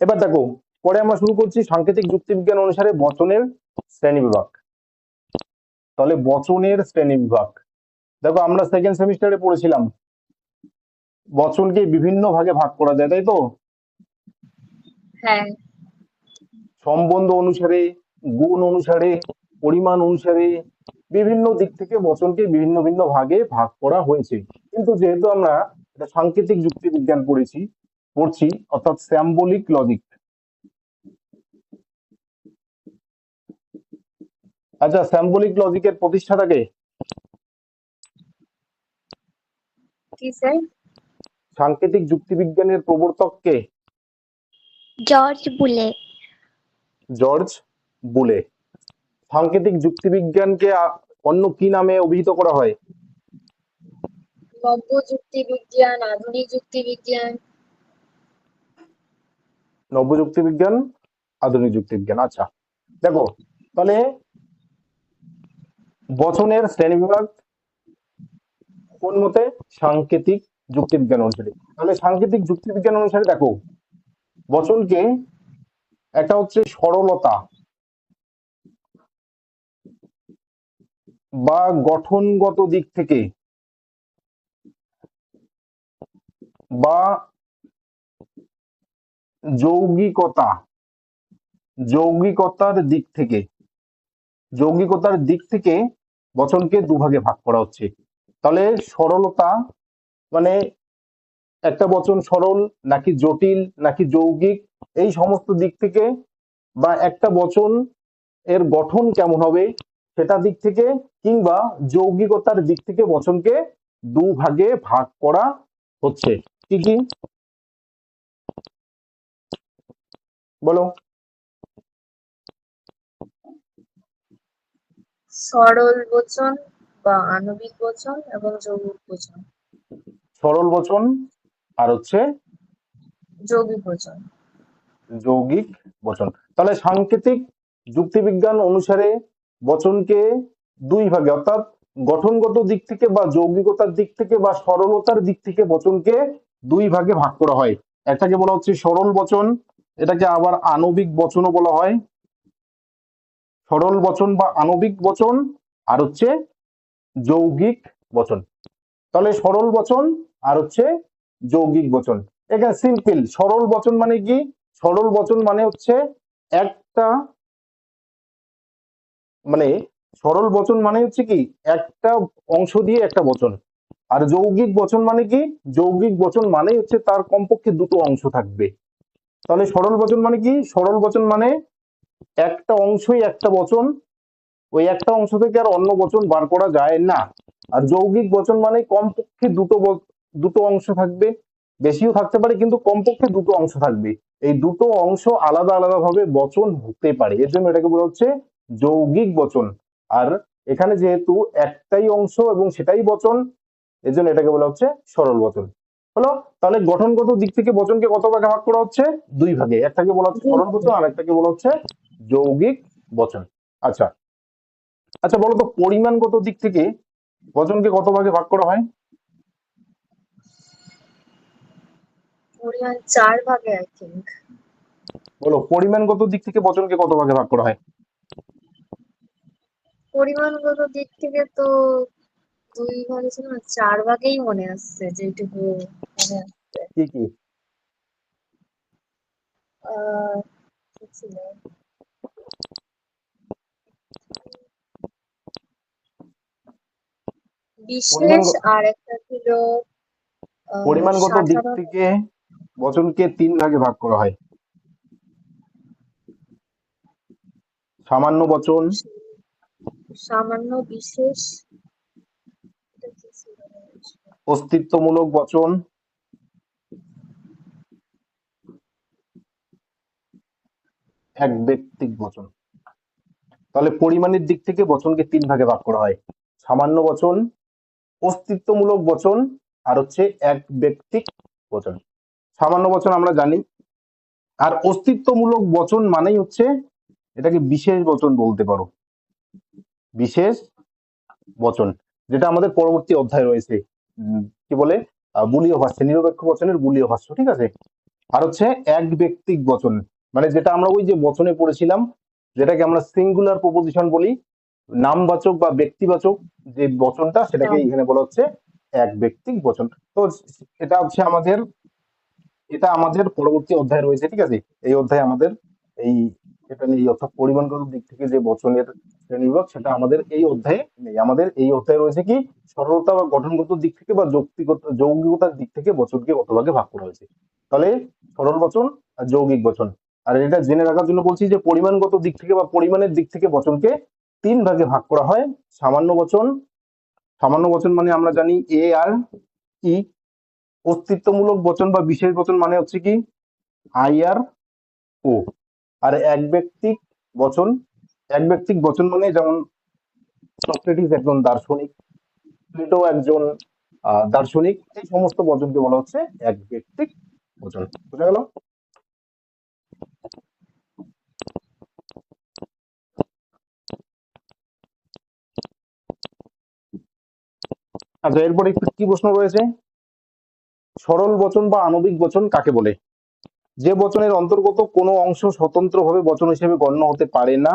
এবার দেখো পরে আমরা শুরু করছি সাংকেতিক যুক্তিবিজ্ঞান অনুসারে বচনের শ্রেণি বিভাগ। তাহলে বচনের শ্রেণি বিভাগ। দেখো আমরা সেকেন্ড সেমিস্টারে পড়েছিলাম। বচনকে বিভিন্ন ভাগে ভাগ করা যায় তাই তো? হ্যাঁ। সম্বন্ধ অনুসারে গুণ অনুসারে পরিমাণ অনুসারে বিভিন্ন দিক থেকে বচনকে বিভিন্ন ভিন্ন ভাগে ভাগ করা হয়েছে। কিন্তু যেহেতু আমরা এটা সাংকেতিক যুক্তিবিজ্ঞান পড়েছি পড়ছি অর্থাৎ স্যাম্বলিক লজিক আচ্ছা স্যাম্বলিক লজিকের প্রতিষ্ঠাতাকে কি? সাংকেতিক যুক্তিবিজ্ঞানের প্রবর্তককে জর্জ বুলে। জর্জ বুলে। সাংকেতিক যুক্তিবিজ্ঞানকে অন্য কি নামে অভিহিত করা হয়? নব্য যুক্তি বিজ্ঞান আধুনিক যুক্তি বিজ্ঞান নব্য যুক্তিবিজ্ঞান আধুনিক যুক্তিবিজ্ঞান আচ্ছা দেখো, তাহলে বচনের শ্রেণীবিভাগ কোন মতে সাংকেতিক যুক্তিবিজ্ঞান অনুসারে? তাহলে সাংকেতিক যুক্তিবিজ্ঞান অনুসারে দেখো, বচনকে একটা হচ্ছে সরলতা বা গঠনগত দিক থেকে বা যৌগিকতা, যৌগিকতার দিক থেকে, যৌগিকতার দিক থেকে বচনকে দুভাগে ভাগ করা হচ্ছে। তাহলে সরলতা মানে একটা বচন সরল নাকি জটিল নাকি যৌগিক, এই সমস্ত দিক থেকে বা একটা বচন এর গঠন কেমন হবে সেটা দিক থেকে কিংবা যৌগিকতার দিক থেকে বচনকে দু ভাগে ভাগ করা হচ্ছে। কি কি? বলো। সরল বচন বা আণবিক বচন এবং যৌগিক বচন। সরল বচন আর হচ্ছে যৌগিক বচন। যৌগিক বচন। তাহলে সাংকেতিক যুক্তিবিজ্ঞান অনুসারে বচনকে দুই ভাগে অর্থাৎ গঠনগত দিক থেকে বা যৌগিকতার দিক থেকে বা সরলতার দিক থেকে বচনকে দুই ভাগে ভাগ করা হয়। একটাকে বলা হচ্ছে সরল বচন এটাকে আবার আণবিক বচনও বলা হয়। সরল বচন বা আণবিক বচন আর হচ্ছে যৌগিক বচন। তাহলে সরল বচন আর হচ্ছে যৌগিক বচন। এখানে সিম্পল সরল বচন মানে কি? সরল বচন মানে হচ্ছে একটা মানে সরল বচন মানে হচ্ছে কি? একটা অংশ দিয়ে একটা বচন। আর যৌগিক বচন মানে কি? যৌগিক বচন মানে হচ্ছে তার কমপক্ষে দুটো অংশ থাকবে। তাহলে সরল বচন মানে কি? সরল বচন মানে একটা অংশই একটা বচন। ওই একটা অংশ থেকে আর অন্য বচন বার করা যায় না। আর যৌগিক বচন মানে কমপক্ষে দুটো দুটো অংশ থাকবে। বেশিও থাকতে পারে, কিন্তু কমপক্ষে দুটো অংশ থাকবে। এই দুটো অংশ আলাদা আলাদা ভাবে বচন হতে পারে। এর জন্য এটাকে বলা হচ্ছে যৌগিক বচন। আর এখানে যেহেতু একটাই অংশ এবং সেটাই বচন, এর জন্য এটাকে বলা হচ্ছে সরল বচন। হলো? তাহলে গঠনগত দিক থেকে বচনকে কত ভাগে ভাগ করা হচ্ছে? দুই ভাগে। একটাকে বলা হচ্ছে বচন আর একটাকে বলা হচ্ছে যৌগিক বচন। আচ্ছা। আচ্ছা বলো তো পরিমাণগত দিক থেকে বচনকে কত ভাগে ভাগ করা হয়? পরিমাণ চার ভাগে আই থিঙ্ক বলো পরিমাণগত দিক থেকে বচনকে কত ভাগে ভাগ করা হয়? পরিমাণগত দিক থেকে তো দুই ভাগে ছিল না চার ভাগেই মনে আসছে যেটুকু মনে আসছে। কি কি? আহ কি ছিল? বিশেষ আর একটা ছিল পরিমাণগত দিক থেকে বচনকে তিন ভাগে ভাগ করা হয়। সামান্য বচন। সামান্য বিশেষ? অস্তিত্বমূলক বচন। এক ব্যক্তিক বচন। তাহলে পরিমাণের দিক থেকে বচনকে তিন ভাগে ভাগ করা হয়। সামান্য বচন, অস্তিত্বমূলক বচন, আর হচ্ছে এক ব্যক্তিক বচন। সামান্য বচন আমরা জানি। আর অস্তিত্বমূলক বচন মানেই হচ্ছে এটাকে বিশেষ বচন বলতে পারো। বিশেষ বচন, যেটা আমাদের পরবর্তী অধ্যায় রয়েছে। কি বলে? বুলীয় ভাষ্য নিরপেক্ষ বচনের বুলীয় ভাষ্য ঠিক আছে? আর হচ্ছে এক ব্যক্তিক বচন মানে যেটা আমরা ওই যে বচনে পড়েছিলাম যেটাকে আমরা সিঙ্গুলার প্রপোজিশন বলি নামবাচক বা ব্যক্তিবাচক যে বচনটা সেটাকে। এখানে বলা হচ্ছে এক ব্যক্তিক বচন। তো এটা হচ্ছে আমাদের এটা আমাদের পরবর্তী অধ্যায় রয়েছে ঠিক আছে? এই অধ্যায়ে আমাদের এই এটা নেই অর্থাৎ পরিমাণগত দিক থেকে যে বচনের শ্রেণীবিভাগ, সেটা আমাদের এই অধ্যায়ে নেই। আমাদের এই অধ্যায়ে রয়েছে কি, সরলতা বা গঠনগত দিক থেকে বা যৌক্তিগত যৌগিকতার দিক থেকে বচনকে কত ভাগে ভাগ করা হয়েছে। তাহলে সরল বচন আর যৌগিক বচন। আর এটা জেনে রাখার জন্য বলছি যে পরিমাণগত দিক থেকে বা পরিমাণের দিক থেকে বচনকে তিন ভাগে ভাগ করা হয়। সামান্য বচন সামান্য বচন মানে আমরা জানি এ আর ই অস্তিত্বমূলক বচন বা বিশেষ বচন মানে হচ্ছে কি আই আর ও আর এক ব্যক্তিক বচন, এক ব্যক্তিক বচন মানে যেমন সক্রেটিস একজন দার্শনিক, প্লেটো একজন দার্শনিক, এই সমস্ত বচনকে বলা হচ্ছে এক ব্যক্তিক বচন। বুঝা গেল? আচ্ছা এরপরে একটু কি প্রশ্ন রয়েছে? সরল বচন বা আণবিক বচন কাকে বলে? যে বচনের অন্তর্গত কোনো অংশ স্বতন্ত্রভাবে বচন হিসেবে গণ্য হতে পারে না,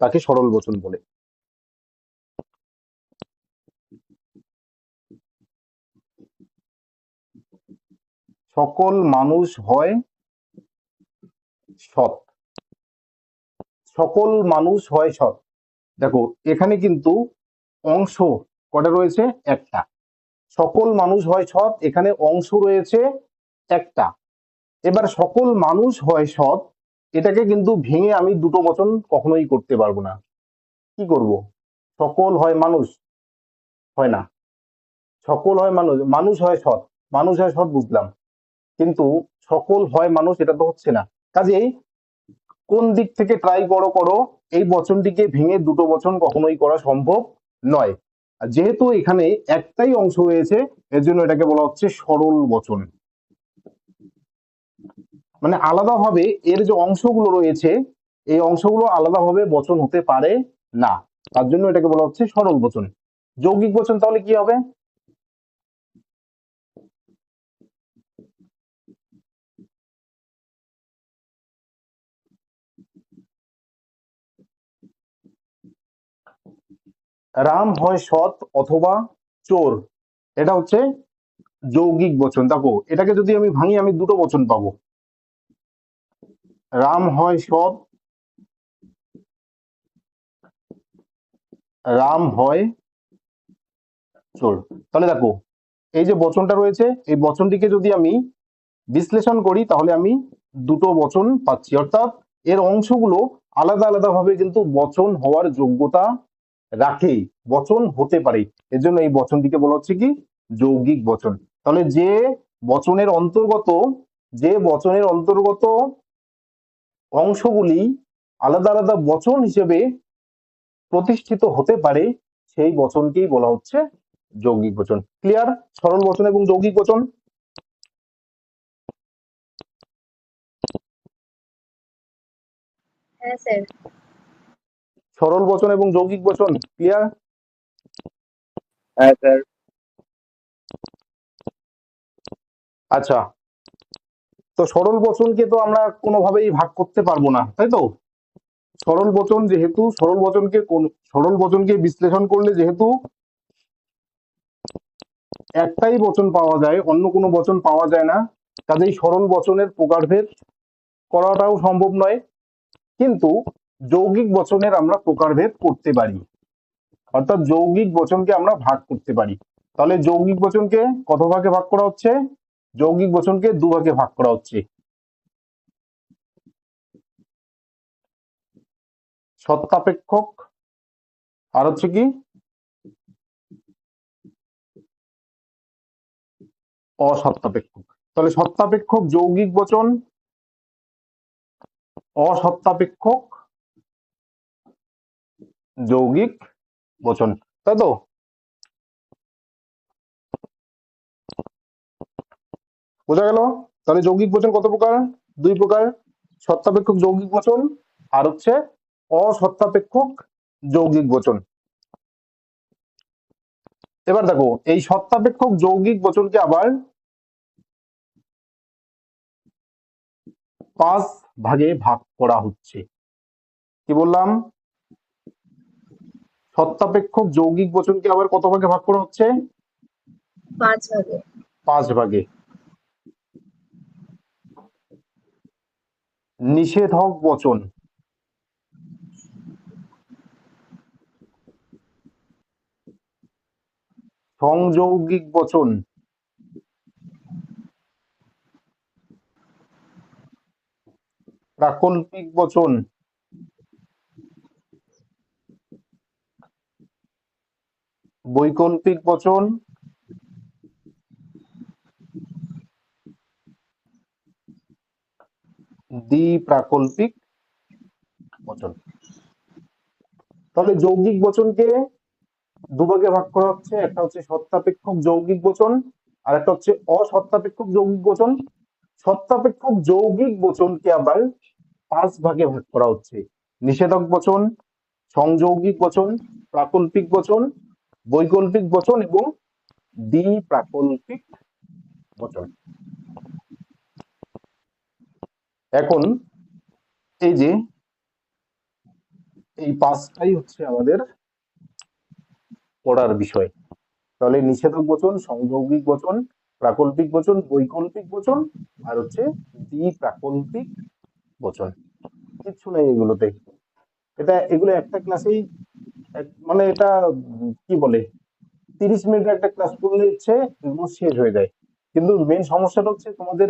তাকে সরল বচন বলে। সকল মানুষ হয় সৎ। সকল মানুষ হয় সৎ। দেখো, এখানে কিন্তু অংশ কটা রয়েছে? একটা। সকল মানুষ হয় সৎ, এখানে অংশ রয়েছে একটা। এবার সকল মানুষ হয় সৎ, এটাকে কিন্তু ভেঙে আমি দুটো বচন কখনোই করতে পারব না। কি করব? সকল হয় মানুষ, হয় না। সকল হয় মানুষ মানুষ হয় সৎ, মানুষ হয় সৎ বুঝলাম। কিন্তু সকল হয় মানুষ, এটা তো হচ্ছে না। কাজেই কোন দিক থেকে ট্রাই করো করো, এই বচনটিকে ভেঙে দুটো বচন কখনোই করা সম্ভব নয়। যেহেতু এখানে একটাই অংশ হয়েছে এর জন্য এটাকে বলা হচ্ছে সরল বচন। মানে আলাদাভাবে এর যে অংশগুলো রয়েছে, এই অংশগুলো আলাদাভাবে বচন হতে পারে না। তার জন্য এটাকে বলা হচ্ছে সরল বচন। যৌগিক বচন তাহলে কি হবে? রাম হয় সৎ অথবা চোর। এটা হচ্ছে যৌগিক বচন। দেখো, এটাকে যদি আমি ভাঙি, আমি দুটো বচন পাবো। রাম হয় সব। রাম হয় চোর। তাহলে দেখো, এই যে বচনটা রয়েছে, এই বচনটিকে যদি আমি বিশ্লেষণ করি, তাহলে আমি দুটো বচন পাচ্ছি। অর্থাৎ এর অংশগুলো আলাদা আলাদা ভাবে কিন্তু বচন হওয়ার যোগ্যতা রাখে, বচন হতে পারে। এর জন্য এই বচনটিকে বলা হচ্ছে কি? যৌগিক বচন। তাহলে যে বচনের অন্তর্গত, যে বচনের অন্তর্গত অংশগুলি আলাদা আলাদা বচন হিসেবে প্রতিষ্ঠিত হতে পারে সেই বচনকেই বলা হচ্ছে যৌগিক বচন। ক্লিয়ার সরল বচন এবং যৌগিক বচন? হ্যাঁ সরল বচন এবং যৌগিক বচন ক্লিয়ার হ্যাঁ স্যার। আচ্ছা তো সরল বচনকে তো আমরা কোনোভাবেই ভাগ করতে পারব না, তাই তো? সরল বচন যেহেতু, সরল বচনকে কোন সরল বচনকে বিশ্লেষণ করলে যেহেতু একটাই বচন পাওয়া যায়, অন্য কোনো বচন পাওয়া যায় না, কাজেই সরল বচনের প্রকারভেদ করাটাও সম্ভব নয়। কিন্তু যৌগিক বচনের আমরা প্রকারভেদ করতে পারি। অর্থাৎ যৌগিক বচনকে আমরা ভাগ করতে পারি। তাহলে যৌগিক বচনকে কত ভাগে ভাগ করা হচ্ছে? যৌগিক বচনকে দুভাগে ভাগ করা হচ্ছে। সত্তাপেক্ষক আর হচ্ছে কি? অসত্তাপেক্ষক তাহলে সত্তাপেক্ষক যৌগিক বচন অসত্তাপেক্ষক যৌগিক বচন। তাই তো? বোঝা গেল? তাহলে যৌগিক বচন কত প্রকার? দুই প্রকার। সত্তাপেক্ষক যৌগিক বচন আর হচ্ছে অসত্তাপেক্ষক যৌগিক বচন। এবার দেখো এই সত্তাপেক্ষক যৌগিক বচনকে আবার পাঁচ ভাগে ভাগ করা হচ্ছে। কি বললাম? সত্তাপেক্ষক যৌগিক বচনকে আবার কত ভাগে ভাগ করা হচ্ছে? পাঁচ ভাগে। পাঁচ ভাগে। নিষেধক বচন। সংযৌগিক বচন। প্রাকল্পিক বচন। বৈকল্পিক বচন। দ্বিপ্রাকল্পিক বচন। তাহলে যৌগিক বচনকে দুভাগে ভাগ করা হচ্ছে, একটা হচ্ছে সত্তাপেক্ষক যৌগিক বচন আর একটা হচ্ছে অসত্তাপেক্ষক যৌগিক বচন। সত্তাপেক্ষক যৌগিক বচনকে আবার পাঁচ ভাগে ভাগ করা হচ্ছে। নিষেধক বচন, সংযৌগিক বচন, প্রাকল্পিক বচন, বৈকল্পিক বচন এবং দ্বিপ্রাকল্পিক বচন। এখন এই যে এই পাঁচটাই হচ্ছে আমাদের পড়ার বিষয়। তাহলে নিষেধক বচন, সংযোগিক বচন, প্রাকল্পিক বচন, বৈকল্পিক বচন আর হচ্ছে দ্বিপ্রাকল্পিক বচন। কিচ্ছু নেই এগুলোতে। এটা এগুলো একটা ক্লাসেই মানে এটা কি বলে? তিরিশ মিনিটের একটা ক্লাস করলে হচ্ছে এগুলো শেষ হয়ে যায়। কিন্তু মেন সমস্যাটা হচ্ছে তোমাদের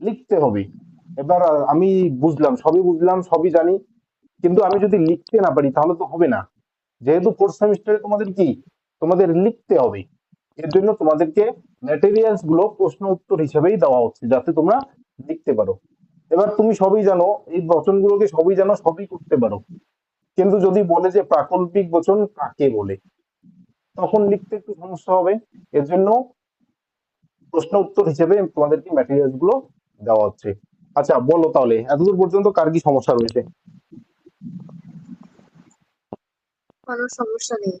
লিখতে হবে। এবার আমি বুঝলাম, সবই বুঝলাম, সবই জানি। কিন্তু আমি যদি লিখতে না পারি, তাহলে তো হবে না। যেহেতু ফোর্থ সেমিস্টারে তোমাদের কি? তোমাদের লিখতে হবে। এর জন্য তোমাদেরকে ম্যাটেরিয়ালসগুলো প্রশ্ন উত্তর হিসেবেই দেওয়া হচ্ছে, যাতে তোমরা লিখতে পারো। এবার তুমি সবই জানো, এই বচনগুলোকে সবই জানো, সবই করতে পারো। কিন্তু যদি বলে যে প্রাকল্পিক বচন কাকে বলে? তখন লিখতে একটু সমস্যা হবে। এর জন্য প্রশ্ন উত্তর হিসেবে তোমাদেরকে ম্যাটেরিয়ালসগুলো দেওয়া হচ্ছে। আচ্ছা বলো তাহলে। এতদূর পর্যন্ত কার কি সমস্যা রয়েছে? কোনো সমস্যা নেই।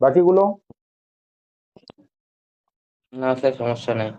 বাকিগুলো? না স্যার সমস্যা নেই।